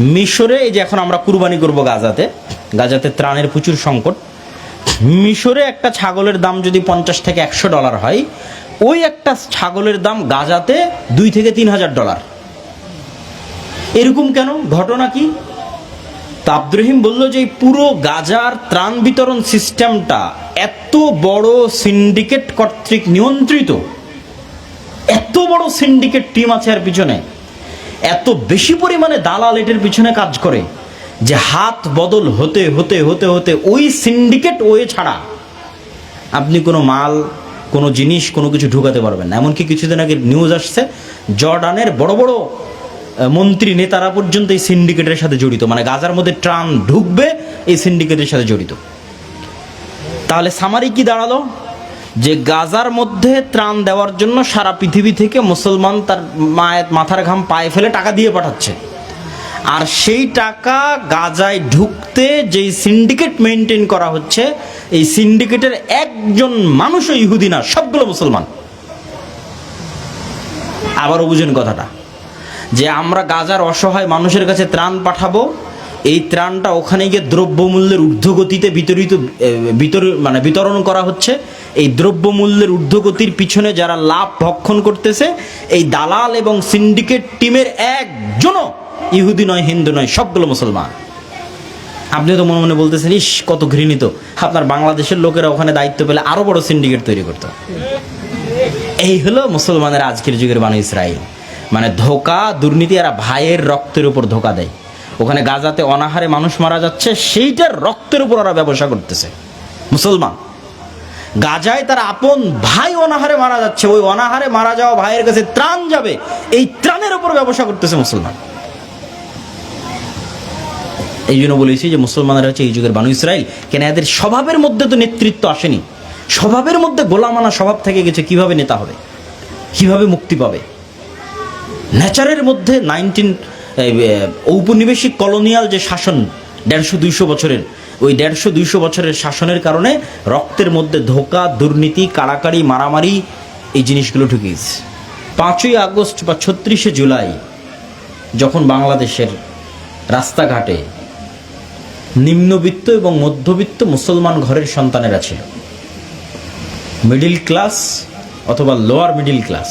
মিশরে, এই যে এখন আমরা কুরবানি করব গাজাতে গাজাতে ত্রাণের প্রচুর সংকট। মিশরে একটা ছাগলের দাম যদি পঞ্চাশ থেকে একশো ডলার হয়, ওই একটা ছাগলের দাম গাজাতে দুই থেকে তিন হাজার ডলার। এরকম কেন? ঘটনা কি? তা বলল যে পুরো গাজার ত্রাণ বিতরণ সিস্টেমটা এত বড় সিন্ডিকেট কর্তৃক নিয়ন্ত্রিত। এত বড় সিন্ডিকেট টিম আছে আর পিছনে। এত বেশি পরিমাণে দালাল এটার পিছনে কাজ করে যে হাত বদল হতে হতে হতে হতে ওই সিন্ডিকেট ওয়ে ছাড়া আপনি কোনো মাল, কোনো জিনিস, কোনো কিছু ঢুকাতে পারবেন না। এমনকি কিছুদিন আগে নিউজ আসছে, জর্ডানের বড় বড় মন্ত্রী নেতারা পর্যন্ত এই সিন্ডিকেটের সাথে জড়িত। মানে গাজার মধ্যে ট্রান ঢুকবে, এই সিন্ডিকেটের সাথে জড়িত। তাহলে সামারি কি দাঁড়াল? যে গাজার মধ্যে ত্রাণ দেওয়ার জন্য সারা পৃথিবী থেকে মুসলমান তার মায়ের মাথার ঘাম পায়ে ফেলে টাকা দিয়ে পাঠাচ্ছে। আর সেই টাকা গাজায় ঢুকতে যেই সিন্ডিকেট মেনটেন করা হচ্ছে, এই সিন্ডিকেটের একজন মানুষও ইহুদি না, সবগুলো মুসলমান। আবারও বুঝেন কথাটা, যে আমরা গাজার অসহায় মানুষের কাছে ত্রাণ পাঠাবো এই ত্রাণটা ওখানে গিয়ে দ্রব্যমূল্যের ঊর্ধ্বগতিতে বিতরিত বিতর মানে বিতরণ করা হচ্ছে। এই দ্রব্যমূল্যের ঊর্ধ্বগতির পিছনে যারা লাভ ভক্ষণ করতেছে, এই দালাল এবং সিন্ডিকেট টিমের একজনও ইহুদি নয়, হিন্দু নয়, সবগুলো মুসলমান। আপনি তো মনে মনে বলতেছেন, ইস, কত ঘৃণিত। আপনার বাংলাদেশের লোকেরা ওখানে দায়িত্ব পেলে আরও বড় সিন্ডিকেট তৈরি করতো। এই হলো মুসলমানের আজকের যুগের বানু ইসরায়েল মানে ধোকা, দুর্নীতি আর ভাইয়ের রক্তের উপর ধোকা দেয়। ওখানে গাজাতে অনাহারে মানুষ মারা যাচ্ছে, সেইটার রক্তের উপর ওরা ব্যবসা করতেছে। মুসলমান, গাজায় তার আপন ভাই অনাহারে মারা যাচ্ছে, ওই অনাহারে মারা যাওয়া ভাইয়ের কাছে ত্রাণ যাবে, এই ত্রাণের উপর ব্যবসা করতেছে মুসলমান। এই জন্য বলেছি যে মুসলমানরা হচ্ছে এই যুগের বানু ইসরায়েল কেন এদের স্বভাবের মধ্যে তো নেতৃত্ব আসেনি। স্বভাবের মধ্যে গোলামানা স্বভাব থেকে গেছে, কীভাবে নেতা হবে? কীভাবে মুক্তি পাবে? নেচারের মধ্যে নাইনটিন ঔপনিবেশিক কলোনিয়াল যে শাসন, দেড়শো দুইশো বছরের, ওই দেড়শো দুইশো বছরের শাসনের কারণে রক্তের মধ্যে ধোকা, দুর্নীতি, কাড়াকাড়ি, মারামারি এই জিনিসগুলো ঢুকিয়েছে পাঁচই আগস্ট বা ছত্রিশে জুলাই যখন বাংলাদেশের রাস্তাঘাটে নিম্নবিত্ত এবং মধ্যবিত্ত মুসলমান ঘরের সন্তানেরা ছিল, মিডিল ক্লাস অথবা লোয়ার মিডিল ক্লাস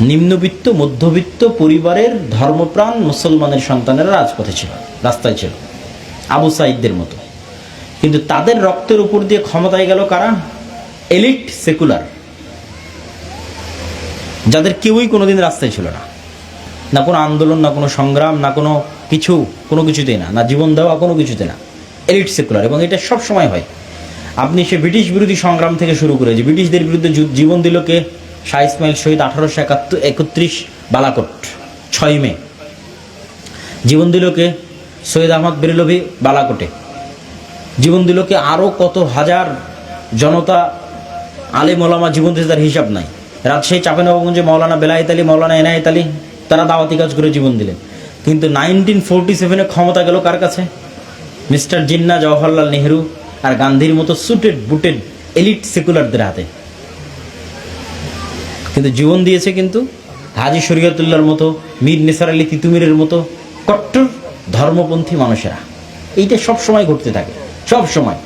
নিম্নবিত্ত, মধ্যবিত্ত পরিবারের ধর্মপ্রাণ মুসলমানের সন্তানেরা রাজপথে ছিল, রাস্তায় ছিল। আবু সাইদদের মতো। কিন্তু তাদের রক্তের উপর দিয়ে ক্ষমতায় গেল কারা? Elite secular. যাদের কেউই কোনোদিন রাস্তায় ছিল না। না কোনো আন্দোলন, না কোনো সংগ্রাম, না কোনো কিছু, কোনো কিছুতেই না। না জীবন দেওয়া, কোনো কিছুতে না। Elite secular. এবং এটা সব সময় হয়। আপনি সে ব্রিটিশ বিরোধী সংগ্রাম থেকে শুরু করে যে ব্রিটিশদের বিরুদ্ধে জীবন দিল কে? শাহ ইসমাইল শহীদ আঠারোশো একাত্তর, একত্রিশ বালাকোট, ছয় মে। জীবন দিল কে সৈয়দ আহমদ বেরলভি বালাকোটে। জীবন দিল কে আরও কত হাজার জনতা আলে মোলামা জীবন তার হিসাব নাই। রাজশাহী চাপেনবাবগঞ্জে মৌলানা বেলায়েত আলী মৌলানা এনায়েত আলী, তারা দাওয়াতি কাজ করে জীবন দিলেন। কিন্তু নাইনটিন ফোরটি সেভেনে ক্ষমতা গেল কার কাছে? মিস্টার জিন্না জওহরলাল নেহরু আর গান্ধীর মতো সুটেড বুটেড এলিট সেকুলারদের হাতে। কিন্তু জীবন দিয়েছে কিন্তু হাজি শরীয়তুল্লাহর মতো, মীর নিসার আলী তিতুমিরের মতো কট্টর ধর্মপন্থী মানুষেরা। এইটা সব সময় ঘটতে থাকে, সব সময়।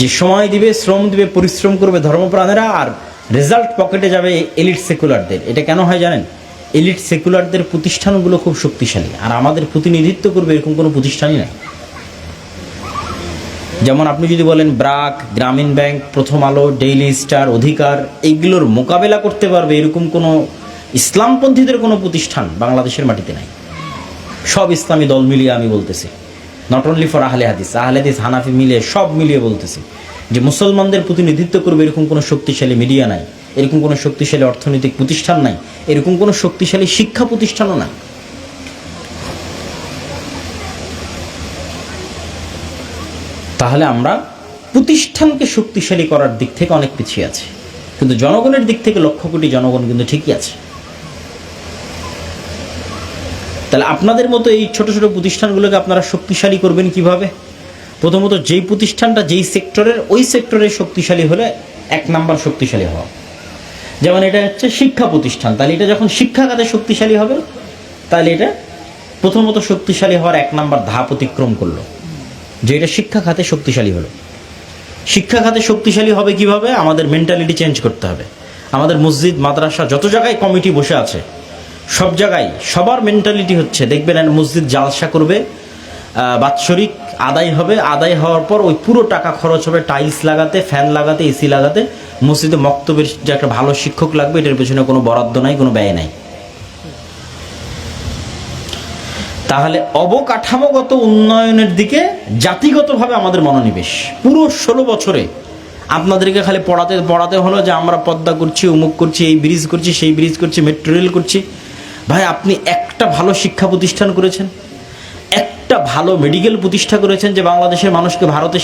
যে সময় দিবে, শ্রম দিবে, পরিশ্রম করবে ধর্মপ্রাণেরা আর রেজাল্ট পকেটে যাবে এলিট সেকুলারদের এটা কেন হয় জানেন? এলিট সেকুলারদের প্রতিষ্ঠানগুলো খুব শক্তিশালী, আর আমাদের প্রতিনিধিত্ব করবে এরকম কোনো প্রতিষ্ঠানই নাই। যেমন আপনি যদি বলেন ব্রাক, গ্রামীণ ব্যাংক, প্রথম আলো, ডেইলি স্টার, অধিকার, এইগুলোর মোকাবেলা করতে পারবে এরকম কোনো ইসলামপন্থীদের কোনো প্রতিষ্ঠান বাংলাদেশের মাটিতে নাই। সব ইসলামী দল মিলিয়ে আমি বলতেছি। নট অনলি ফর আহলে হাদিস আহলে হাদিস হানাফি মিলিয়ে সব মিলিয়ে বলতেছি যে মুসলমানদের প্রতিনিধিত্ব করবে এরকম কোনো শক্তিশালী মিডিয়া নাই, এরকম কোনো শক্তিশালী অর্থনৈতিক প্রতিষ্ঠান নাই, এরকম কোনো শক্তিশালী শিক্ষা প্রতিষ্ঠানও নাই। তাহলে আমরা প্রতিষ্ঠানকে শক্তিশালী করার দিক থেকে অনেক পিছিয়ে আছি। কিন্তু জনগণের দিক থেকে লক্ষ কোটি জনগণ কিন্তু ঠিকই আছে। তাহলে আপনাদের মতো এই ছোট ছোট প্রতিষ্ঠানগুলোকে আপনারা শক্তিশালী করবেন কীভাবে? প্রথমত যেই প্রতিষ্ঠানটা, যেই সেক্টরের, ওই সেক্টরে শক্তিশালী হলে এক নাম্বার শক্তিশালী হওয়া। যেমন এটা হচ্ছে শিক্ষা প্রতিষ্ঠান। তাহলে এটা যখন শিক্ষা খাতে শক্তিশালী হবে, তাহলে এটা প্রথমত শক্তিশালী হওয়ার এক নাম্বার ধাপ অতিক্রম করল। যে এটা শিক্ষা খাতে শক্তিশালী হলো। শিক্ষা খাতে শক্তিশালী হবে কীভাবে? আমাদের মেন্টালিটি চেঞ্জ করতে হবে। আমাদের মসজিদ, মাদ্রাসা, যত জায়গায় কমিটি বসে আছে, সব জায়গায় সবার মেন্টালিটি হচ্ছে, দেখবেন মসজিদ জালসা করবে বাৎসরিক আদায় হবে, আদায় হওয়ার পর ওই পুরো টাকা খরচ হবে টাইলস লাগাতে ফ্যান লাগাতে এসি লাগাতে। মসজিদে মক্তবের যে একটা ভালো শিক্ষক লাগবে, এটার পেছনে কোনো বরাদ্দ নাই, কোনো ব্যয় নাই। তাহলে অবকাঠামোগত উন্নয়নের দিকে জাতিগতভাবে আমাদের মনোনিবেশ। পুরো ষোলো বছরে আপনাদেরকে খালি পড়াতে পড়াতে হলো যে আমরা পদ্মা করছি, উমুক করছি, এই ব্রিজ করছি, সেই ব্রিজ করছি, মেট্রো রেল করছি। ভাই, আপনি একটা ভালো শিক্ষা প্রতিষ্ঠান করেছেন, একটা ভালো মেডিকেল প্রতিষ্ঠা করেছেন যে বাংলাদেশের মানুষকে ভারতে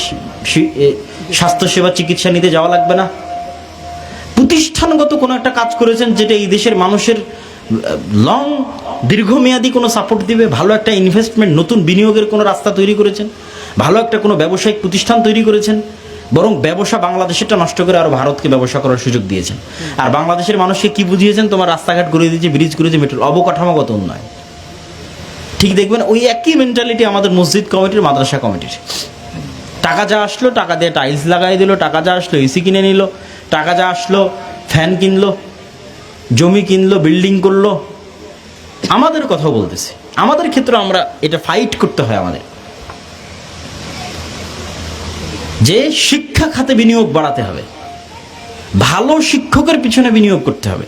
স্বাস্থ্যসেবা, চিকিৎসা নিতে যাওয়া লাগবে না। প্রতিষ্ঠানগত কোনো একটা কাজ করেছেন যেটা এই দেশের মানুষের লং দীর্ঘমেয়াদী কোনো সাপোর্ট দিবে, ভালো একটা ইনভেস্টমেন্ট নতুন বিনিয়োগের কোনো রাস্তা তৈরি করেছেন, ভালো একটা কোনো ব্যবসায়িক প্রতিষ্ঠান তৈরি করেছেন, বরং ব্যবসা বাংলাদেশেরটা নষ্ট করে আরও ভারতকে ব্যবসা করার সুযোগ দিয়েছেন। আর বাংলাদেশের মানুষকে কি বুঝিয়েছেন? তোমার রাস্তাঘাট করে দিয়েছে ব্রিজ করে দিয়েছে মেট্রো অবকাঠামোগত উন্নয়ন। ঠিক দেখবেন, ওই একই মেন্টালিটি আমাদের মসজিদ কমিটির, মাদ্রাসা কমিটির। টাকা যা আসলো, টাকা দিয়ে টাইলস লাগাই দিল, টাকা যা আসলো এসি কিনে নিল, টাকা যা আসলো ফ্যান কিনলো জমি কিনলো বিল্ডিং করল। আমাদের কথা বলতেছি। আমাদের ক্ষেত্রে আমরা এটা ফাইট করতে হয় আমাদের। যে শিক্ষা খাতে বিনিয়োগ বাড়াতে হবে, ভালো শিক্ষকের পিছনে বিনিয়োগ করতে হবে,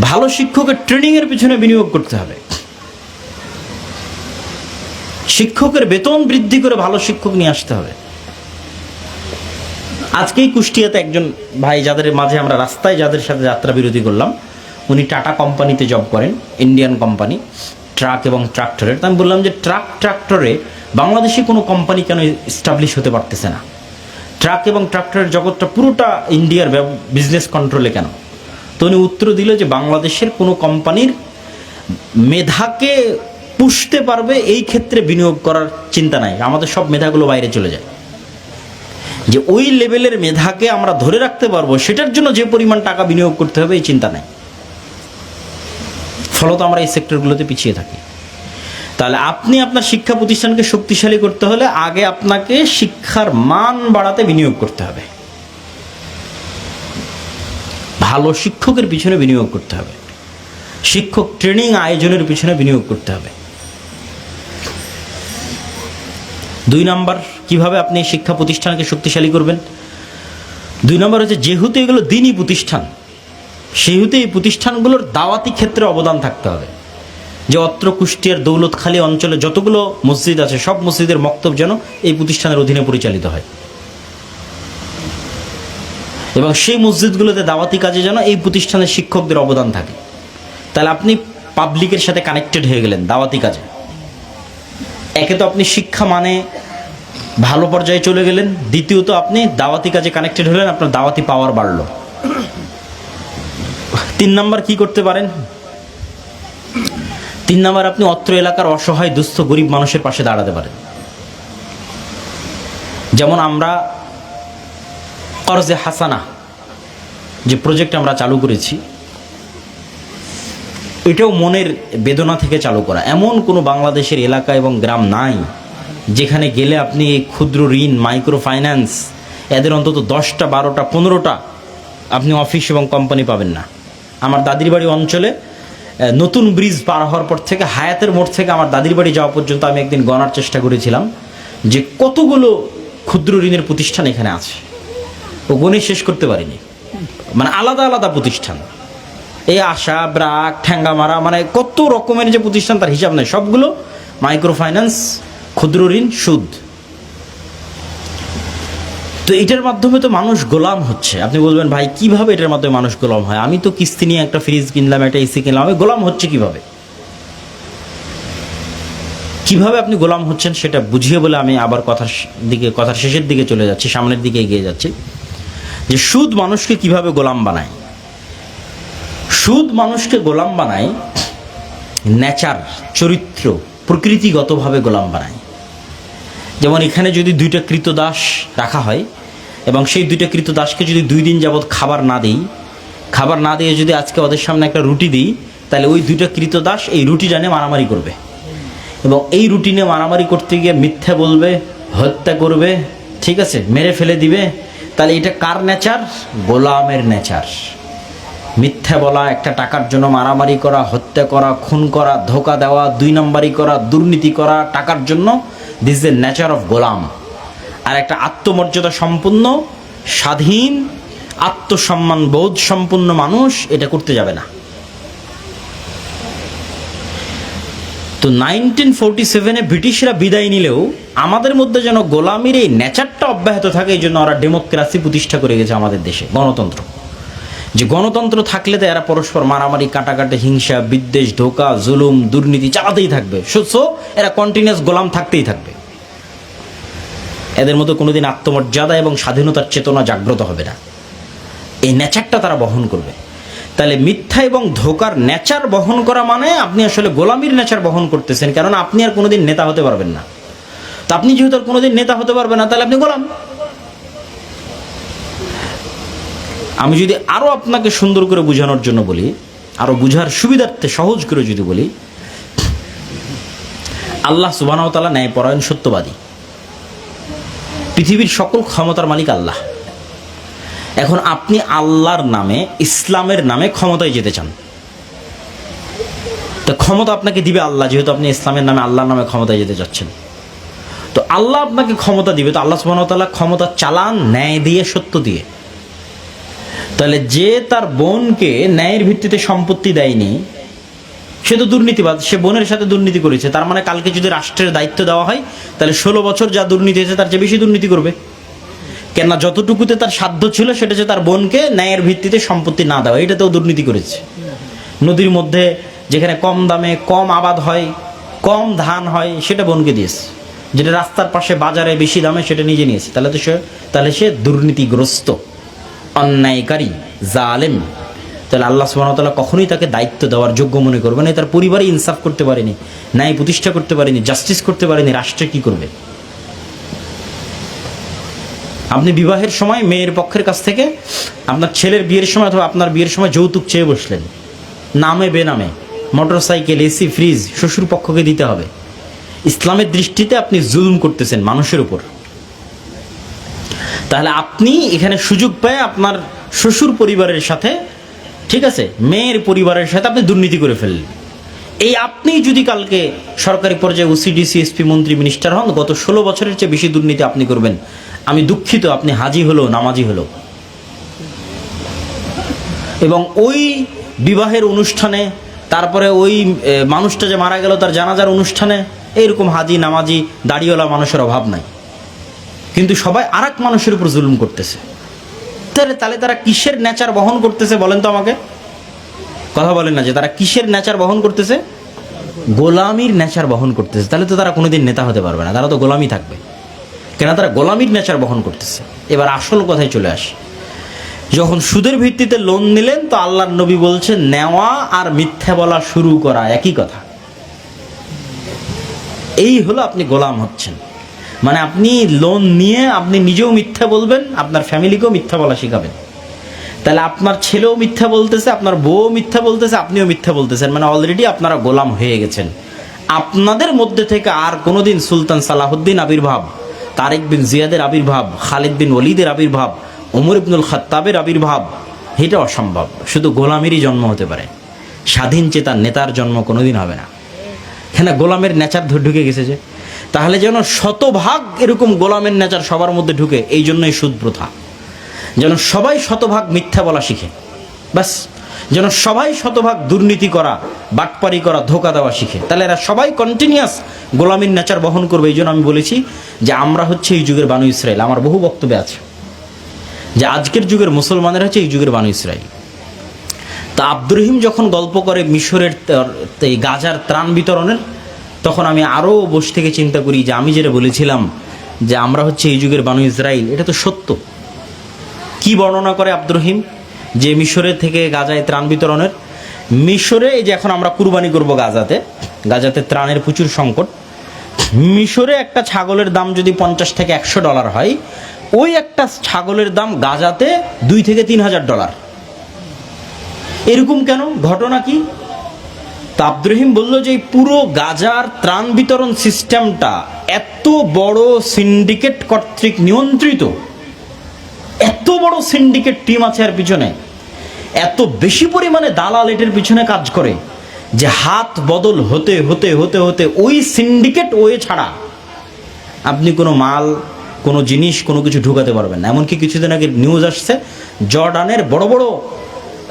ভালো শিক্ষকের ট্রেনিংয়ের পিছনে বিনিয়োগ করতে হবে। শিক্ষকের বেতন বৃদ্ধি করে ভালো শিক্ষক নিয়ে আসতে হবে। আজকেই কুষ্টিয়াতে একজন ভাই যাদের মাঝে আমরা রাস্তায় যাদের সাথে যাত্রা বিরতি করলাম, উনি টাটা কোম্পানিতে জব করেন ইন্ডিয়ান কোম্পানি ট্রাক এবং ট্রাক্টরের তা আমি বললাম যে ট্রাক ট্রাক্টরে বাংলাদেশে কোনো কোম্পানি কেন স্টাবলিশ হতে পারতেছে না? ট্রাক এবং ট্রাক্টরের জগৎটা পুরোটা ইন্ডিয়ার বিজনেস কন্ট্রোলে কেন? তো উনি উত্তর দিল যে বাংলাদেশের কোনো কোম্পানির মেধাকে পুষতে পারবে, এই ক্ষেত্রে বিনিয়োগ করার চিন্তা নাই। আমাদের সব মেধাগুলো বাইরে চলে যায়। যে ওই লেভেলের মেধাকে আমরা ধরে রাখতে পারব, সেটার জন্য যে পরিমাণ টাকা বিনিয়োগ করতে হবে, এই চিন্তা নাই। ফলত আমরা এই সেক্টরগুলোতে পিছিয়ে থাকি। তাহলে আপনি আপনার শিক্ষা প্রতিষ্ঠানকে শক্তিশালী করতে হলে আগে আপনাকে শিক্ষার মান বাড়াতে বিনিয়োগ করতে হবে। ভালো শিক্ষকের পিছনে বিনিয়োগ করতে হবে। শিক্ষক ট্রেনিং আয়োজনের পিছনে বিনিয়োগ করতে হবে। দুই নাম্বার কীভাবে আপনি শিক্ষা প্রতিষ্ঠানকে শক্তিশালী করবেন? দুই নম্বর হচ্ছে, যেহেতু এগুলো দিনই প্রতিষ্ঠান, সেহেতু এই প্রতিষ্ঠানগুলোর দাওয়াতি ক্ষেত্রে অবদান থাকতে হবে। যে অত্র কুষ্টিয়ার দৌলতখালী অঞ্চলে যতগুলো মসজিদ আছে, সব মসজিদের মক্তব যেন এই প্রতিষ্ঠানের অধীনে পরিচালিত হয়। এবং সেই মসজিদগুলোতে দাওয়াতি কাজে যেন এই প্রতিষ্ঠানের শিক্ষকদের অবদান থাকে। তাহলে আপনি পাবলিকের সাথে কানেক্টেড হয়ে গেলেন দাওয়াতি কাজে। একে তো আপনি শিক্ষা মানে ভালো পর্যায়ে চলে গেলেন। দ্বিতীয়ত আপনি দাওয়াতি কাজে কানেক্টেড হলেন, আপনার দাওয়াতি পাওয়ার বাড়লো। তিন নাম্বার কি করতে পারেন? তিন নাম্বার আপনি অত্র এলাকার অসহায়, দুস্থ, গরিব মানুষের পাশে দাঁড়াতে পারেন। যেমন আমরা করজে হাসানা, যে প্রজেক্ট আমরা চালু করেছি, এটাও মনের বেদনা থেকে চালু করা। এমন কোনো বাংলাদেশের এলাকা এবং গ্রাম নাই যেখানে গেলে আপনি এই ক্ষুদ্র ঋণ মাইক্রো ফাইন্যান্স এদের অন্তত দশটা, বারোটা, পনেরোটা আপনি অফিস এবং কোম্পানি পাবেন না। আমার দাদির বাড়ি অঞ্চলে নতুন ব্রিজ পার হওয়ার পর থেকে, হায়াতের মোড় থেকে আমার দাদির বাড়ি যাওয়া পর্যন্ত আমি একদিন গণার চেষ্টা করেছিলাম যে কতগুলো ক্ষুদ্র ঋণের প্রতিষ্ঠান এখানে আছে। ও গণে শেষ করতে পারিনি। মানে আলাদা আলাদা প্রতিষ্ঠান। এই আশা, ব্রাক, ঠ্যাঙ্গামারা মানে কত রকমের যে প্রতিষ্ঠান তার হিসাব নেই। সবগুলো মাইক্রো ফাইন্যান্স ক্ষুদ্র ঋণ, সুদ। তো এটার মাধ্যমে তো মানুষ গোলাম হচ্ছে। আপনি বলবেন, ভাই, কীভাবে এটার মাধ্যমে মানুষ গোলাম হয়? আমি তো কিস্তি নিয়ে একটা ফ্রিজ কিনলাম, একটা এসি কিনলাম, আমি গোলাম হচ্ছে কীভাবে? কীভাবে আপনি গোলাম হচ্ছেন সেটা বুঝিয়ে বলে আমি আবার কথার দিকে, কথার শেষের দিকে চলে যাচ্ছি, সামনের দিকে এগিয়ে যাচ্ছি। যে সুদ মানুষকে কীভাবে গোলাম বানায়? সুদ মানুষকে গোলাম বানায়, নেচার, চরিত্র প্রকৃতিগতভাবে গোলাম বানায়। যেমন এখানে যদি দুইটা কৃতদাস রাখা হয় এবং সেই দুইটা কৃতদাসকে যদি দুই দিন যাবৎ খাবার না দিই, খাবার না দিয়ে যদি আজকে ওদের সামনে একটা রুটি দিই, তাহলে ওই দুইটা কৃতদাস এই রুটি জানে মারামারি করবে। এবং এই রুটিনে মারামারি করতে গিয়ে মিথ্যা বলবে, হত্যা করবে, ঠিক আছে, মেরে ফেলে দিবে, তাহলে এটা কার নেচার? গোলামের নেচার। মিথ্যা বলা, একটা টাকার জন্য মারামারি করা, হত্যা করা, খুন করা, ধোকা দেওয়া, দুই নম্বরই করা, দুর্নীতি করা, টাকার জন্য দিস দ্য নেচার অফ গোলাম। আর একটা আত্মমর্যাদা সম্পন্ন স্বাধীন, আত্মসম্মান বোধ সম্পন্ন মানুষ এটা করতে যাবে না। তো নাইনটিন ফোরটি সেভেনে ব্রিটিশরা বিদায় নিলেও আমাদের মধ্যে যেন গোলামির এই নেচারটা অব্যাহত থাকে, এই জন্য ওরা ডেমোক্রেসি প্রতিষ্ঠা করে গেছে আমাদের দেশে, গণতন্ত্র। যে গণতন্ত্র থাকলে তো এরা পরস্পর মারামারি, কাটাকাটি, হিংসা, বিদ্বেষ, ধোকা, জুলুম, দুর্নীতি চালাতেই থাকবে। সো এরা কন্টিনিউয়াস গোলাম থাকতেই থাকবে। এদের মতো কোনোদিন আত্মমর্যাদা এবং স্বাধীনতার চেতনা জাগ্রত হবে না। এই নেচারটা তারা বহন করবে। তাহলে মিথ্যা এবং ধোকার নেচার বহন করা মানে আপনি আসলে গোলামির নেচার বহন করতেছেন কারণ আপনি আর কোনোদিন নেতা হতে পারবেন না। তো আপনি যেহেতু আর কোনোদিন নেতা হতে পারবেন না, তাহলে আপনি গোলাম। আমি যদি আরও আপনাকে সুন্দর করে বোঝানোর জন্য বলি, আরও বুঝার সুবিধার্থে সহজ করে যদি বলি, আল্লাহ সুবাহতালা ন্যায়পরায়ণ সত্যবাদী। পৃথিবীর সকল ক্ষমতার মালিক আল্লাহ। এখন আপনি আল্লাহর নামে, ইসলামের নামে ক্ষমতায় যেতে চান। তো ক্ষমতা আপনাকে দিবে আল্লাহ, যেহেতু আপনি ইসলামের নামে, আল্লাহর নামে ক্ষমতায় যেতে চাচ্ছেন। তো আল্লাহ আপনাকে ক্ষমতা দিবে, তো আল্লাহ সুবাহতাল্লাহ ক্ষমতা চালান, ন্যায় দিয়ে, সত্য দিয়ে। তাহলে যে তার বোনকে ন্যায়ের ভিত্তিতে সম্পত্তি দেয়নি, সে তো দুর্নীতিবাদ সে বোনের সাথে দুর্নীতি করেছে। তার মানে কালকে যদি রাষ্ট্রের দায়িত্ব দেওয়া হয়, তাহলে ষোলো বছর যা দুর্নীতি হয়েছে, তার চেয়ে বেশি দুর্নীতি করবে। কেননা যতটুকুতে তার সাধ্য ছিল, সেটা হচ্ছে তার বোনকে ন্যায়ের ভিত্তিতে সম্পত্তি না দেওয়া, এটাতেও দুর্নীতি করেছে। নদীর মধ্যে যেখানে কম দামে কম আবাদ হয়, কম ধান হয়, সেটা বোনকে দিয়েছে। যেটা রাস্তার পাশে বাজারে বেশি দামে, সেটা নিজে নিয়েছে। তাহলে তো সে তাহলে সে দুর্নীতিগ্রস্ত। অন্যায়কারী, জালেম। তাহলে আল্লাহ সুবাহতাল্লাহ কখনোই তাকে দায়িত্ব দেওয়ার যোগ্য মনে করবে না। তার পরিবারই ইনসাফ করতে পারেনি, ন্যায় প্রতিষ্ঠা করতে পারেনি, জাস্টিস করতে পারেনি, রাষ্ট্রে কি করবে? আপনি বিবাহের সময় মেয়ের পক্ষের কাছ থেকে আপনার ছেলের বিয়ের সময় অথবা আপনার বিয়ের সময় যৌতুক চেয়ে বসলেন। নামে, বেনামে মোটর সাইকেল এসি, ফ্রিজ, শ্বশুর পক্ষকে দিতে হবে। ইসলামের দৃষ্টিতে আপনি জুলুম করতেছেন মানুষের উপর। তাহলে আপনি এখানে সুযোগ পেয়ে আপনার শ্বশুর পরিবারের সাথে, ঠিক আছে, মেয়ের পরিবারের সাথে আপনি দুর্নীতি করে ফেললেন। এই আপনি যদি কালকে সরকারি পর্যায়ে ওসিডি সিএসপি মন্ত্রী মিনিস্টার হন, গত ষোলো বছরের চেয়ে বেশি দুর্নীতি আপনি করবেন। আমি দুঃখিত, আপনি হাজি হলো, নামাজি হলো। এবং ওই বিবাহের অনুষ্ঠানে, তারপরে ওই মানুষটা যে মারা গেল, তার জানাজার অনুষ্ঠানে, এইরকম হাজি, নামাজি, দাড়িওয়ালা মানুষের অভাব নাই। কিন্তু সবাই আর মানুষের উপর জুলুম করতেছে। তাহলে তাহলে তারা কিসের নেচার বহন করতেছে বলেন তো আমাকে? কথা বলেন না যে তারা কিসের নেচার বহন করতেছে? গোলামির নেচার বহন করতেছে। তাহলে তো তারা কোনোদিন নেতা হতে পারবে না, তারা তো গোলামি থাকবে। কেন তারা গোলামির নেচার বহন করতেছে। এবার আসল কথায় চলে আসে। যখন সুদের ভিত্তিতে লোন নিলেন, তো আল্লাহর নবী বলছেন, নেওয়া আর মিথ্যা বলা শুরু করা একই কথা। এই হলো আপনি গোলাম হচ্ছেন। মানে আপনি লোন নিয়ে আপনি নিজেও মিথ্যা বলবেন, আপনার ফ্যামিলিকেও মিথ্যা বলা শিখাবেন। তাহলে আপনার ছেলেও মিথ্যা বলতেছে, আপনার বউ মিথ্যা বলতেছে, আপনিও মিথ্যা বলতেছেন। মানে অলরেডি আপনারা গোলাম হয়ে গেছেন। আপনাদের মধ্যে থেকে আর কোনোদিন সুলতান সালাহুদ্দিন আবির্ভাব, তারেক বিন জিয়াদের আবির্ভাব, খালিদ বিন ওলিদের আবির্ভাব ওমর ইবনুল খাত্তাবের আবির্ভাব, এটা অসম্ভব। শুধু গোলামেরই জন্ম হতে পারে। স্বাধীন চেতার নেতার জন্ম কোনোদিন হবে না। হ্যাঁ গোলামের নেচার ঢুকে গেছে যে? তাহলে যেন শতভাগ এরকম গোলামের নেচার সবার মধ্যে ঢুকে, এই জন্যই সুদ প্রথা। যেন সবাই শতভাগ মিথ্যা বলা শিখে। ব্যাস। যেন সবাই শতভাগ দুর্নীতি করা, বাটপারি করা, ধোকা দেওয়া শিখে। তাহলে এরা সবাই কন্টিনিউয়াস গোলামীর নেচার বহন করবে, এই জন্য আমি বলেছি যে আমরা হচ্ছে এই যুগের বানু ইসরায়েল আমার বহু বক্তব্যে আছে। যে আজকের যুগের মুসলমানের হচ্ছে এই যুগের বানু ইসরায়েল তা আব্দুর রহিম যখন গল্প করে মিশরের গাজার ত্রাণ বিতরণের তখন আমি আরও বসে থেকে চিন্তা করি যে আমি যেটা বলেছিলাম যে আমরা হচ্ছে এই যুগের বানু ইসরায়েল এটা তো সত্য। কি বর্ণনা করে আব্দুর রহিম? যে মিশরের থেকে গাজায় ত্রাণ বিতরণের। মিশরে এই যে এখন আমরা কুরবানি করব গাজাতে গাজাতে ত্রাণের প্রচুর সংকট। মিশরে একটা ছাগলের দাম যদি পঞ্চাশ থেকে একশো ডলার হয়, ওই একটা ছাগলের দাম গাজাতে দুই থেকে তিন হাজার ডলার। এরকম কেন? ঘটনা কি? তো আব্দুর রহিম বলল যে পুরো গাজার ত্রাণ বিতরণ সিস্টেমটা এত বড় সিন্ডিকেট কর্তৃক নিয়ন্ত্রিত। এত বড় সিন্ডিকেট টিম আছে আর পিছনে। এত বেশি পরিমাণে দালাল এটার পিছনে কাজ করে যে হাত বদল হতে হতে হতে হতে ওই সিন্ডিকেট ওয়ে ছাড়া আপনি কোনো মাল, কোনো জিনিস, কোনো কিছু ঢুকাতে পারবেন না। এমনকি কিছুদিন আগে নিউজ আসছে, জর্ডানের বড় বড়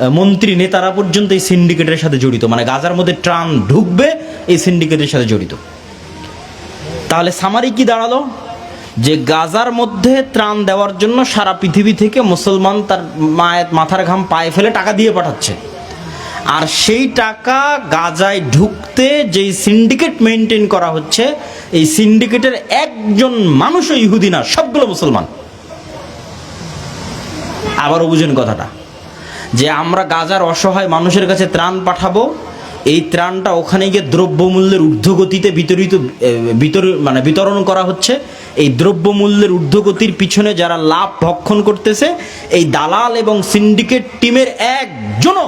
মন্ত্রী নেতারা পর্যন্ত এই সিন্ডিকেটের সাথে জড়িত। মানে গাজার মধ্যে ট্রান ঢুকবে, এই সিন্ডিকেটের সাথে জড়িত। তাহলে সামারি কি দাঁড়াল? যে গাজার মধ্যে ত্রাণ দেওয়ার জন্য সারা পৃথিবী থেকে মুসলমান তার মায়ের মাথার ঘাম পায়ে ফেলে টাকা দিয়ে পাঠাচ্ছে। আর সেই টাকা গাজায় ঢুকতে যেই সিন্ডিকেট মেনটেন করা হচ্ছে, এই সিন্ডিকেটের একজন মানুষও ইহুদি না, সবগুলো মুসলমান। আবারও বুঝেন কথাটা। যে আমরা গাজার অসহায় মানুষের কাছে ত্রাণ পাঠাবো, এই ত্রাণটা ওখানে গিয়ে দ্রব্যমূল্যের ঊর্ধ্বগতিতে বিতরিত বিতর মানে বিতরণ করা হচ্ছে। এই দ্রব্যমূল্যের ঊর্ধ্বগতির পিছনে যারা লাভ ভক্ষণ করতেছে, এই দালাল এবং সিন্ডিকেট টিমের একজনও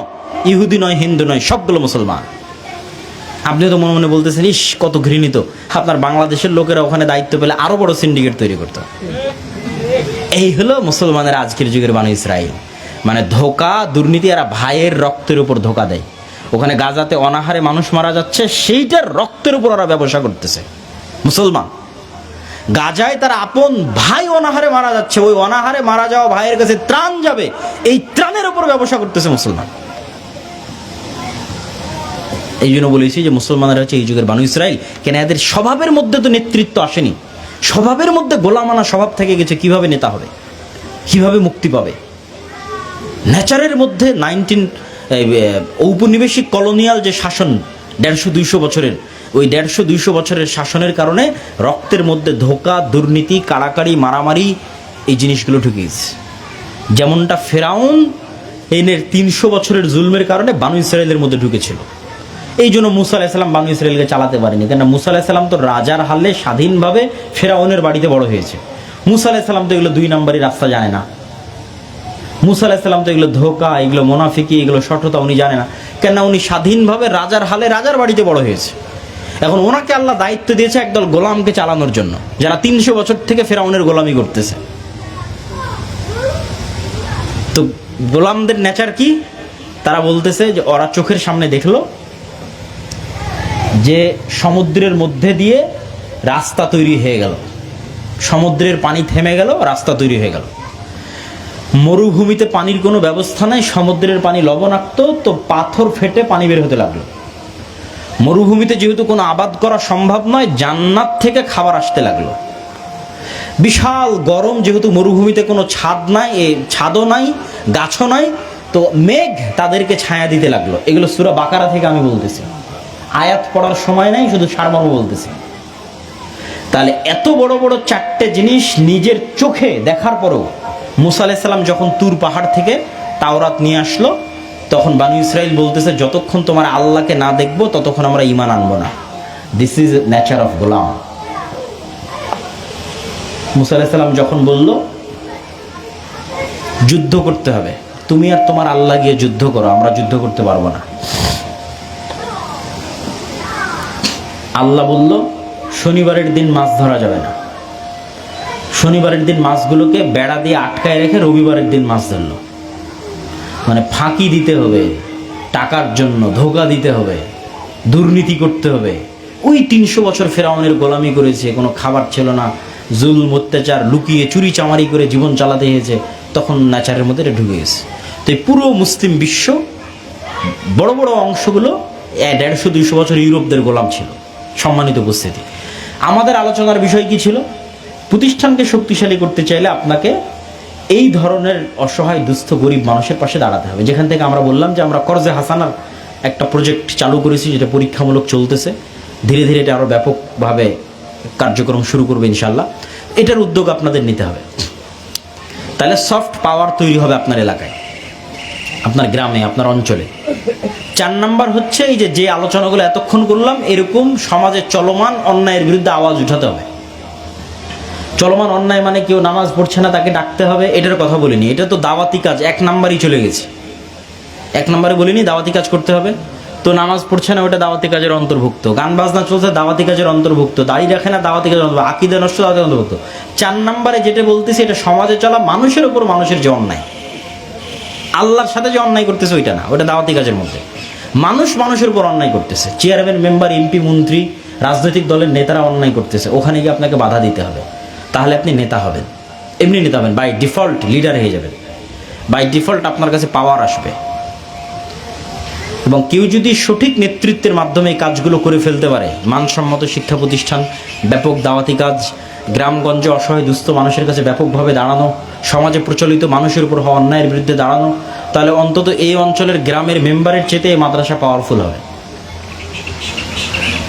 ইহুদি নয়, হিন্দু নয়, সবগুলো মুসলমান। আপনি তো মনে মনে বলতেছেন, ইস, কত ঘৃণিত। আপনার বাংলাদেশের লোকেরা ওখানে দায়িত্ব পেলে আরও বড় সিন্ডিকেট তৈরি করতো। এই হলো মুসলমানের আজকের যুগের বানু ইসরায়েল মানে ধোকা, দুর্নীতি এরা ভাইয়ের রক্তের উপর ধোকা দেয়। ওখানে গাজাতে অনাহারে মানুষ মারা যাচ্ছে, সেইটার রক্তের উপর ওরা ব্যবসা করতেছে। মুসলমান। গাজায় তার আপন ভাই অনাহারে মারা যাচ্ছে, ওই অনাহারে মারা যাওয়া ভাইয়ের কাছে ত্রাণ যাবে, এই ত্রাণের উপর ব্যবসা করতেছে মুসলমান। এই জন্য বলেছি যে মুসলমানরা হচ্ছে এই যুগের বানু ইসরায়েল কেন এদের স্বভাবের মধ্যে তো নেতৃত্ব আসেনি? স্বভাবের মধ্যে গোলামানা স্বভাব থেকে গেছে, কীভাবে নেতা হবে? কীভাবে মুক্তি পাবে? নেচারের মধ্যে নাইনটিন ঔপনিবেশিক কলোনিয়াল যে শাসন, দেড়শো দুইশো বছরের, ওই দেড়শো দুইশো বছরের শাসনের কারণে রক্তের মধ্যে ধোকা, দুর্নীতি, কাড়াকাড়ি, মারামারি, এই জিনিসগুলো ঢুকিয়েছে যেমনটা ফেরাউন এনের তিনশো বছরের জুলমের কারণে বানু ইসরায়েলের মধ্যে ঢুকেছিল। এই জন্য মুসা আলাহিসাল্লাম বানু ইসরায়েলকে চালাতে পারেনি কেন মুসা তো রাজার হালে স্বাধীনভাবে ফেরাউনের বাড়িতে বড় হয়েছে। মুসা আলাহিসাল্লাম তো এগুলো দুই নম্বরই রাস্তা জানে না। মুসা তো এগুলো ধোকা, এগুলো মোনাফিকি, এগুলো সঠতা উনি জানে না। কেননা উনি স্বাধীনভাবে রাজার হালে রাজার বাড়িতে বড় হয়েছে। এখন ওনাকে আল্লাহ দায়িত্ব দিয়েছে একদল গোলামকে চালানোর জন্য, যারা তিনশো বছর থেকে ফেরাউনের গোলামি করতেছে। তো গোলামদের নেচার কি? তারা বলতেছে যে ওরা চোখের সামনে দেখল যে সমুদ্রের মধ্যে দিয়ে রাস্তা তৈরি হয়ে গেল। সমুদ্রের পানি থেমে গেল, রাস্তা তৈরি হয়ে গেল। মরুভূমিতে পানির কোনো ব্যবস্থা নাই, সমুদ্রের পানি লবণাক্ত, তো পাথর ফেটে পানি বের হতে লাগল। মরুভূমিতে যেহেতু কোনো আবাদ করা সম্ভব নয়, জান্নাত থেকে খাবার আসতে লাগল। বিশাল গরম, যেহেতু মরুভূমিতে কোনো ছাদ নাই, এ ছাদও নাই, গাছও নাই, তো মেঘ তাদেরকে ছায়া দিতে লাগল। এগুলো সুরা বাকারা থেকে আমি বলতেছি। আয়াত পড়ার সময় নাই, শুধু সারমর্ম বলতেছি। তাহলে এত বড় বড় চারটে জিনিস নিজের চোখে দেখার পরেও মুসা আলাইসাল্লাম যখন তুর পাহাড় থেকে তাওরাত নিয়ে আসলো, তখন বানু ইসরায়েল বলতেছে, যতক্ষণ তোমার আল্লাহকে না দেখব, ততক্ষণ আমরা ইমান আনব না। দিস ইজ নেচার অফ গোলাম. মুসা আলাইসাল্লাম যখন বলল, যুদ্ধ করতে হবে। তুমি আর তোমার আল্লাহ গিয়ে যুদ্ধ করো, আমরা যুদ্ধ করতে পারব না। আল্লাহ বলল, শনিবারের দিন মাছ ধরা যাবে না। শনিবারের দিন মাছগুলোকে বেড়া দিয়ে আটকায় রেখে রবিবারের দিন মাছ ধরলো। মানে ফাঁকি দিতে হবে, টাকার জন্য ধোকা দিতে হবে, দুর্নীতি করতে হবে। ওই তিনশো বছর ফেরাউনের গোলামি করেছে, কোনো খাবার ছিল না জুল অত্যাচার, লুকিয়ে চুরি চামারি করে জীবন চালাতে হয়েছে, তখন নেচারের মধ্যে এটা ঢুকে গেছে। তো এই পুরো মুসলিম বিশ্ব, বড় বড় অংশগুলো দেড়শো দুইশো বছর ইউরোপদের গোলাম ছিল, সম্মানিত উপস্থিতি। আমাদের আলোচনার বিষয় কি ছিল? প্রতিষ্ঠানকে শক্তিশালী করতে চাইলে আপনাকে এই ধরনের অসহায়, দুস্থ, গরিব মানুষের পাশে দাঁড়াতে হবে। যেখান থেকে আমরা বললাম যে আমরা করজে হাসানার একটা প্রজেক্ট চালু করেছি, যেটা পরীক্ষামূলক চলতেছে। ধীরে ধীরে এটা আরও ব্যাপকভাবে কার্যক্রম শুরু করবে ইনশাল্লাহ এটার উদ্যোগ আপনাদের নিতে হবে। তাহলে সফট পাওয়ার তৈরি হবে আপনার এলাকায়, আপনার গ্রামে, আপনার অঞ্চলে। চার নাম্বার হচ্ছে এই যে যে আলোচনাগুলো এতক্ষণ করলাম, এরকম সমাজে চলমান অন্যায়ের বিরুদ্ধে আওয়াজ উঠাতে হবে। চলমান অন্যায় মানে কেউ নামাজ পড়ছে না, তাকে ডাকতে হবে, এটার কথা বলিনি। এটা তো দাওয়াতি কাজ, এক নাম্বারই চলে গেছে। এক নম্বরে বলিনি, দাওয়াতি কাজ করতে হবে। তো নামাজ পড়ছে না, ওটা দাওয়াতি কাজের অন্তর্ভুক্ত। গান বাজনা চলছে, দাওয়াতি কাজের অন্তর্ভুক্ত। দাড়ি রাখে না, দাওয়াতি কাজের অন্তর্ভুক্ত। আকিদা নষ্ট, দাওয়াতি অন্তর্ভুক্ত। চার নম্বরে যেটা বলতেছি, এটা সমাজে চলা মানুষের উপর মানুষের যে অন্যায়। আল্লাহর সাথে যে অন্যায় করতেছে, ওইটা না, ওটা দাওয়াতি কাজের মধ্যে। মানুষ মানুষের উপর অন্যায় করতেছে। চেয়ারম্যান, মেম্বার, এমপি, মন্ত্রী, রাজনৈতিক দলের নেতারা অন্যায় করতেছে। ওখানে গিয়ে আপনাকে বাধা দিতে হবে। তাহলে আপনি নেতা হবেন। এমনি নেতা হবেন বাই ডিফল্ট লিডার হয়ে যাবেন। বাই ডিফল্ট আপনার কাছে পাওয়ার আসবে। এবং কেউ যদি সঠিক নেতৃত্বের মাধ্যমে কাজগুলো করে ফেলতে পারে, মানসম্মত শিক্ষা প্রতিষ্ঠান, ব্যাপক দাওয়াতি কাজ, গ্রামগঞ্জে অসহায় দুস্থ মানুষের কাছে ব্যাপকভাবে দাঁড়ানো, সমাজে প্রচলিত মানুষের উপর হওয়া অন্যায়ের বিরুদ্ধে দাঁড়ানো, তাহলে অন্তত এই অঞ্চলের গ্রামের মেম্বারের চেতে এই মাদ্রাসা পাওয়ারফুল হবে।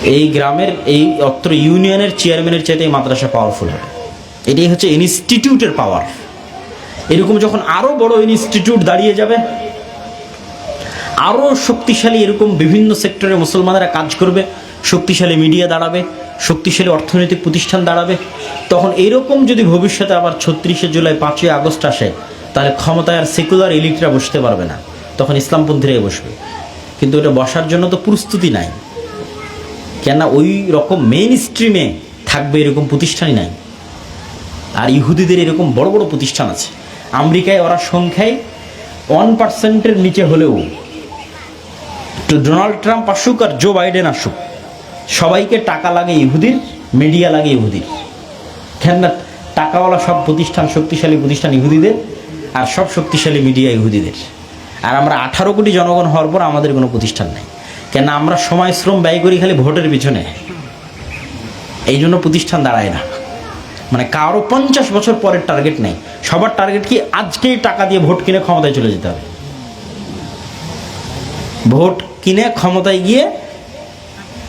এই গ্রামের, এই অত্র ইউনিয়নের চেয়ারম্যানের চাইতে এই মাদ্রাসা পাওয়ারফুল হবে। এটাই হচ্ছে ইনস্টিটিউটের পাওয়ার এরকম যখন আরও বড় ইনস্টিটিউট দাঁড়িয়ে যাবে আরও শক্তিশালী এরকম বিভিন্ন সেক্টরে মুসলমানেরা কাজ করবে, শক্তিশালী মিডিয়া দাঁড়াবে, শক্তিশালী অর্থনৈতিক প্রতিষ্ঠান দাঁড়াবে, তখন এরকম যদি ভবিষ্যতে আবার ছত্রিশে জুলাই, পাঁচই আগস্ট আসে, তাহলে ক্ষমতায় আর সেকুলার এলিটরা বসতে পারবে না। তখন ইসলামপন্থীরাই বসবে। কিন্তু এটা বসার জন্য তো প্রস্তুতি নাই। কেননা ওই রকম মেইন স্ট্রিমে থাকবে এরকম প্রতিষ্ঠানই নাই। আর ইহুদিদের এরকম বড় বড় প্রতিষ্ঠান আছে। আমেরিকায় ওরা সংখ্যায় ওয়ান পার্সেন্টের নিচে হলেও তো ডোনাল্ড ট্রাম্প আসুক আর জো বাইডেন আসুক, সবাইকে টাকা লাগে ইহুদির মিডিয়া লাগে ইহুদির। কেননা টাকাওয়ালা সব প্রতিষ্ঠান, শক্তিশালী প্রতিষ্ঠান ইহুদিদের, আর সব শক্তিশালী মিডিয়া ইহুদিদের। আর আমরা আঠারো কোটি জনগণ হওয়ার পর আমাদের কোনো প্রতিষ্ঠান নেই। কেন আমরা সময়, শ্রম ব্যয় করি খালি ভোটের পিছনে। এই জন্য প্রতিষ্ঠান দাঁড়ায় না। মানে কারও পঞ্চাশ বছর পরের টার্গেট নেই। সবার টার্গেট কি আজকেই টাকা দিয়ে ভোট কিনে ক্ষমতায় চলে যেতে হবে। ভোট কিনে ক্ষমতায় গিয়ে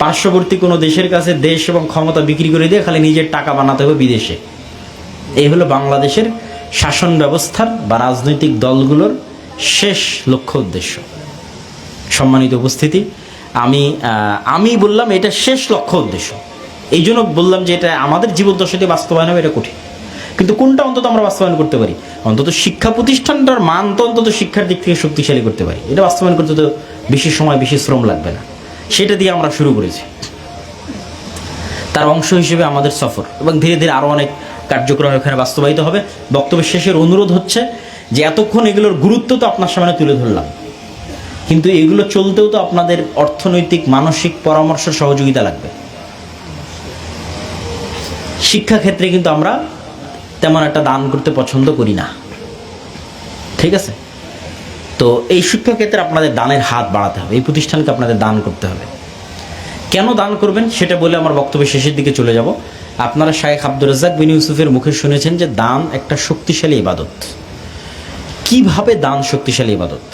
পার্শ্ববর্তী কোনো দেশের কাছে দেশ এবং ক্ষমতা বিক্রি করে দিয়ে খালি নিজের টাকা বানাতে হবে বিদেশে। এই হলো বাংলাদেশের শাসন ব্যবস্থার বা রাজনৈতিক দলগুলোর শেষ লক্ষ্য উদ্দেশ্য। সম্মানিত উপস্থিতি, আমি আমি বললাম এটা শেষ লক্ষ্য উদ্দেশ্য। এই জন্য বললাম যে এটা আমাদের জীবদ্দশাতে বাস্তবায়ন হবে, এটা কঠিন। কিন্তু কোনটা অন্তত আমরা বাস্তবায়ন করতে পারি? অন্তত শিক্ষা প্রতিষ্ঠানটার মান তো অন্তত শিক্ষার দিক থেকে শক্তিশালী করতে পারি। এটা বাস্তবায়ন করতে তো বেশি সময়, বেশি শ্রম লাগবে না। সেটা দিয়ে আমরা শুরু করেছি। তার অংশ হিসেবে আমাদের সফর। এবং ধীরে ধীরে আরও অনেক কার্যক্রম এখানে বাস্তবায়িত হবে। বক্তব্যের শেষের অনুরোধ হচ্ছে যে এতক্ষণ এগুলোর গুরুত্ব তো আপনার সামনে তুলে ধরলাম। কিন্তু এগুলো চলতেও তো আপনাদের অর্থনৈতিক, মানসিক পরামর্শ সহযোগিতা লাগবে। শিক্ষাক্ষেত্রে কিন্তু আমরা তেমন একটা দান করতে পছন্দ করি না। ঠিক আছে? তো এই শিক্ষাক্ষেত্রে আপনাদের দানের হাত বাড়াতে হবে, এই প্রতিষ্ঠানকে আপনাদের দান করতে হবে। কেন দান করবেন সেটা বলে আমার বক্তব্য শেষের দিকে চলে যাব। আপনারা শায়েখ আব্দুর রাজ্জাক বিন ইউসুফের মুখে শুনেছেন যে দান একটা শক্তিশালী ইবাদত। কীভাবে দান শক্তিশালী ইবাদত?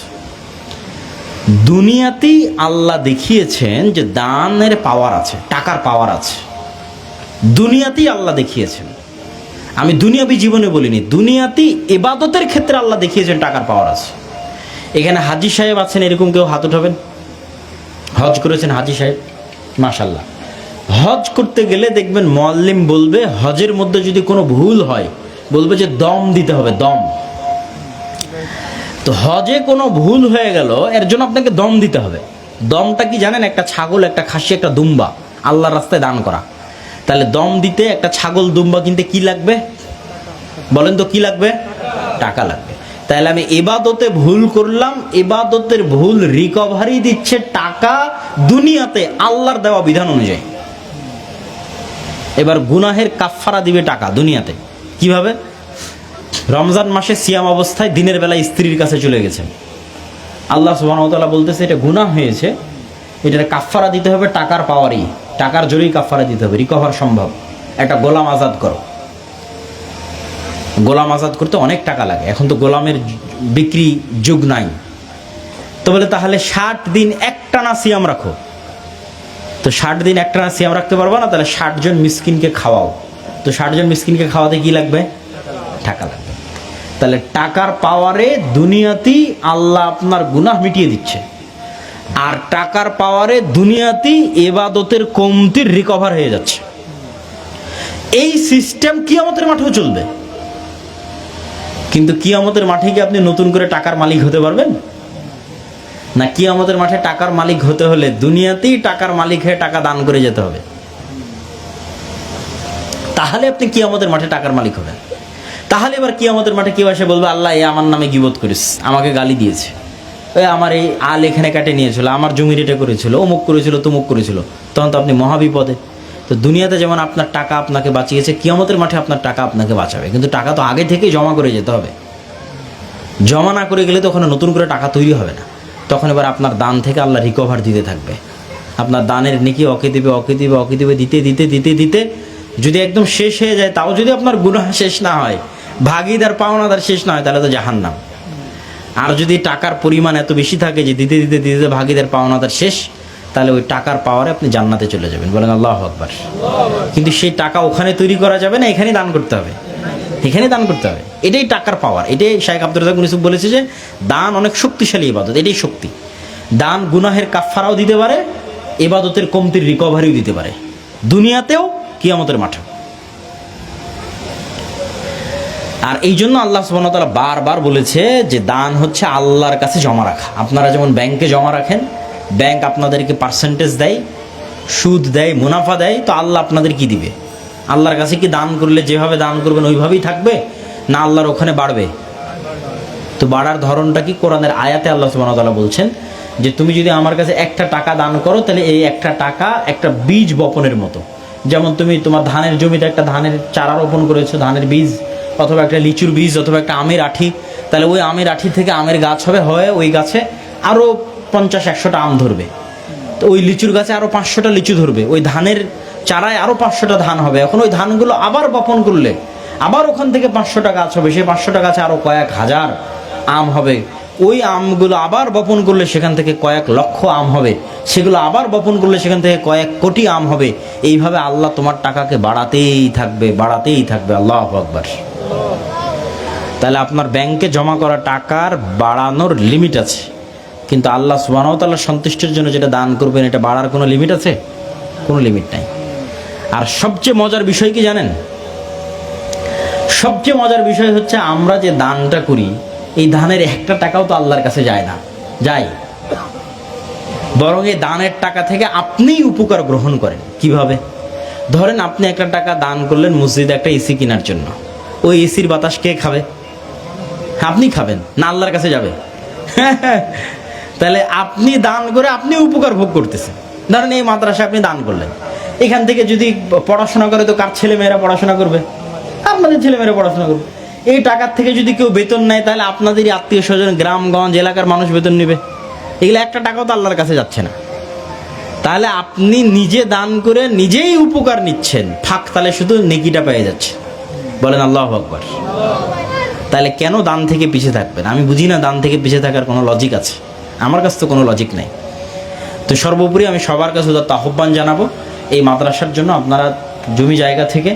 দুনিয়াতেই আল্লাহ দেখিয়েছেন যে দানের পাওয়ার আছে, টাকার পাওয়ার আছে। দুনিয়াতেই আল্লাহ দেখিয়েছেন। আমি দুনিয়াবি জীবনে বলিনি, দুনিয়াতেই এবাদতের ক্ষেত্রে আল্লাহ দেখিয়েছেন টাকার পাওয়ার আছে। এখানে হাজি সাহেব আছেন, এরকম কেউ হাত উঠাবেন? হজ করেছেন হাজি সাহেব? মাশাল্লাহ হজ করতে গেলে দেখবেন মোয়াল্লিম বলবে, হজের মধ্যে যদি কোনো ভুল হয়, বলবে যে দম দিতে হবে, দম। তো হজে কোনো ভুল হয়ে গেল, এর জন্য আপনাকে দম দিতে হবে। দমটা কি জানেন? একটা ছাগল, একটা খাসি, একটা দুম্বা, আল্লাহর রাস্তায় দান করা। তাহলে দম দিতে একটা ছাগল দুম্বা কিনতে কি লাগবে? বলেন তো কি লাগবে? টাকা লাগবে। তাহলে আমি এবাদতে ভুল করলাম, এবাদতের ভুল রিকভারি দিচ্ছে টাকা দুনিয়াতে আল্লাহর দেওয়া বিধান অনুযায়ী। এবার গুনাহের কাফফারা দিবে টাকা দুনিয়াতে। কীভাবে? রমজান মাসে সিয়াম অবস্থায় দিনের বেলা স্ত্রীর কাছে চলে গেছেন আল্লাহ সুবাহতাল্লাহ বলতেছে, এটা গুনাহ হয়েছে। এটার কাফফারা দিতে হবে টাকার পাওয়ারই। টাকার জোরেই কাফারা দিতে হবে রিকভার সম্ভব। একটা গোলাম আজাদ করো। গোলাম আজাদ করতে অনেক টাকা লাগে। এখন তো গোলামের বিক্রি যুগ নাই। তো বলে, তাহলে ষাট দিন একটানা সিয়াম রাখো। তো ষাট দিন একটানা সিয়াম রাখতে পারব না? তাহলে ষাট জন মিসকিনকে খাওয়াও। তো ষাট জন মিসকিনকে খাওয়াতে কি লাগবে? টাকা লাগবে। তাহলে টাকার পাওয়ারে দুনিয়াতেই আল্লাহ আপনার গুনাহ মিটিয়ে দিচ্ছে। আর টাকার পাওয়ারে দুনিয়াতেই এবাদতের কমতির রিকভার হয়ে যাচ্ছে। এই সিস্টেম কিয়ামতের মাঠেও চলবে। কিন্তু কিয়ামতের মাঠে কি আপনি নতুন করে টাকার মালিক হতে পারবেন? না কি আমাদের মাঠে টাকার মালিক হতে হলে দুনিয়াতেই টাকার মালিক হয়ে টাকা দান করে যেতে হবে। তাহলে আপনি কি আমাদের মাঠে টাকার মালিক হবেন। তাহলে এবার কি আমাদের মাঠে কেউ এসে বলবে, আল্লাহ, এ আমার নামে গিবত করিস, আমাকে গালি দিয়েছে। আমার এই আল এখানে কাটে নিয়েছিল, আমার জমির এটা করেছিল, অমুক করেছিল, তমুক করেছিল। তখন তো আপনি মহাবিপদে। তো দুনিয়াতে যেমন আপনার টাকা আপনাকে বাঁচিয়েছে, কিয়ামতের মাঠে আপনার টাকা আপনাকে বাঁচাবে। কিন্তু টাকা তো আগে থেকেই জমা করে যেতে হবে। জমা না করে গেলে তো ওখানে নতুন করে টাকা তৈরি হবে না। তখন এবার আপনার দান থেকে আল্লাহ রিকভার দিতে থাকবে। আপনার দানের নেকি অকে দিবে অকে দিবে অকে দিবে, দিতে দিতে দিতে দিতে। যদি একদম শেষ হয়ে যায়, তাও যদি আপনার গুনাহ শেষ না হয়, ভাগিদার, পাওনাদার শেষ না হয়, তাহলে তো জাহান্নাম। আর যদি টাকার পরিমাণ এত বেশি থাকে যে দিতে দিতে দিতে ভাগিদার পাওনাদার শেষ, তাহলে ওই টাকার পাওয়ারে আপনি জান্নাতে চলে যাবেন। বলেন আল্লাহ আকবার। কিন্তু সেই টাকা ওখানে তৈরি করা যাবে না, এখানেই দান করতে হবে। এখানেই দান করতে হবে। এটাই টাকার পাওয়ার। এটাই শাহেখ আব্দুল রাজাক বলেছে যে, দান অনেক শক্তিশালী ইবাদত। এটাই শক্তি। দান গুনাহের কাফারাও দিতে পারে এবাদতের কমতির রিকভারিও দিতে পারে। দুনিয়াতেও কিয়ামতের মাঠেও আর এই জন্য আল্লাহ তাআলা বারবার বলেছে যে দান হচ্ছে আল্লাহর কাছে জমা রাখা। আপনারা যেমন ব্যাংকে জমা রাখেন ব্যাংক আপনাদেরকে পার্সেন্টেজ দেয়, সুদ দেয়, মুনাফা দেয়, তো আল্লাহ আপনাদের কি দিবে? আল্লাহর কাছে কি দান করলে যেভাবে দান করবেন ওইভাবেই থাকবে, না আল্লাহর ওখানে বাড়বে? তো বাড়ার ধরনটা কি? কোরআনের আয়াতে আল্লাহ তাআলা বলছেন যে তুমি যদি আমার কাছে একটা টাকা দান করো, তাহলে এই একটা টাকা একটা বীজ বপনের মতো। যেমন তুমি তোমার ধানের জমিতে একটা ধানের চারা রোপণ করেছ, ধানের বীজ অথবা একটা লিচুর বীজ অথবা একটা আমের আঠি, তাহলে ওই আমের আঠি থেকে আমের গাছ হবে, হয় ওই গাছে আরও পঞ্চাশ একশোটা আম ধরবে। তো ওই লিচুর গাছে আরও পাঁচশোটা লিচু ধরবে। ওই ধানের চারায় আরও পাঁচশোটা ধান হবে। এখন ওই ধানগুলো আবার বপন করলে আবার ওখান থেকে পাঁচশোটা গাছ হবে। সেই পাঁচশোটা গাছে আরও কয়েক হাজার আম হবে। ওই আমগুলো আবার বপন করলে সেখান থেকে কয়েক লক্ষ আম হবে। সেগুলো আবার বপন করলে সেখান থেকে কয়েক কোটি আম হবে। এইভাবে আল্লাহ তোমার টাকাকে বাড়াতেই থাকবে বাড়াতেই থাকবে। আল্লাহ আকবার। তাহলে আপনার ব্যাংকে জমা করা টাকার বাড়ানোর লিমিট আছে। কিন্তু আল্লাহ সুবাহতাল্লাহ সন্তুষ্টের জন্য যেটা দান করবেন, এটা বাড়ার কোনো লিমিট আছে? কোনো লিমিট নাই। আর সবচেয়ে মজার বিষয় কি জানেন? সবচেয়ে মজার বিষয় হচ্ছে আমরা যে দানটা করি এই দানের একটা টাকাও তো আল্লাহর কাছে যায় না। যায়। বরং এই দানের টাকা থেকে আপনিই উপকার গ্রহণ করেন। কীভাবে? ধরেন আপনি একটা টাকা দান করলেন মসজিদে একটা এসি কেনার জন্য। ওই এসির বাতাস কে খাবে? আপনি খাবেন, না আল্লাহর কাছে যাবে। তাহলে আপনি দান করে আপনি উপকার ভোগ করতেছেন। ধরেন এই মাদ্রাসা আপনি দান করলেন। এখান থেকে যদি পড়াশোনা করে তো কার ছেলে মেয়েরা পড়াশোনা করবে? আপনাদের ছেলে মেয়েরা পড়াশোনা করবে। এই টাকার থেকে যদি কেউ বেতন নেয়, তাহলে আপনাদেরই আত্মীয় স্বজন, গ্রামগঞ্জ, এলাকার মানুষ বেতন নেবে। এগুলো একটা টাকাও তো আল্লাহর কাছে যাচ্ছে না। তাহলে আপনি নিজে দান করে নিজেই উপকার নিচ্ছেন। ফাঁক তাহলে শুধু নেকিটা পেয়ে যাচ্ছে। বলেন, আল্লাহ আকবর। তাহলে কেন দান থেকে পিছিয়ে থাকবেন? আমি বুঝি না দান থেকে পিছিয়ে থাকার কোনো লজিক আছে। আমার কাছে তো কোনো লজিক নেই। তো সর্বোপরি আমি সবার কাছে উদাত্ত আহ্বান জানাব, এই মাদ্রাসার জন্য আপনারা জমি জায়গা থেকে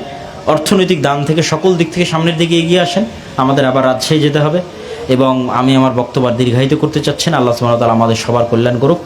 অর্থনৈতিক দান থেকে সকল দিক থেকে সামনের দিকে এগিয়ে আসেন, আমাদের আবার রাজশাহী যেতে হবে এবং আমি আমার বক্তব্য দীর্ঘায়িত করতে চাচ্ছেন আল্লাহ সুমতাল আমাদের সবার কল্যাণ করুক।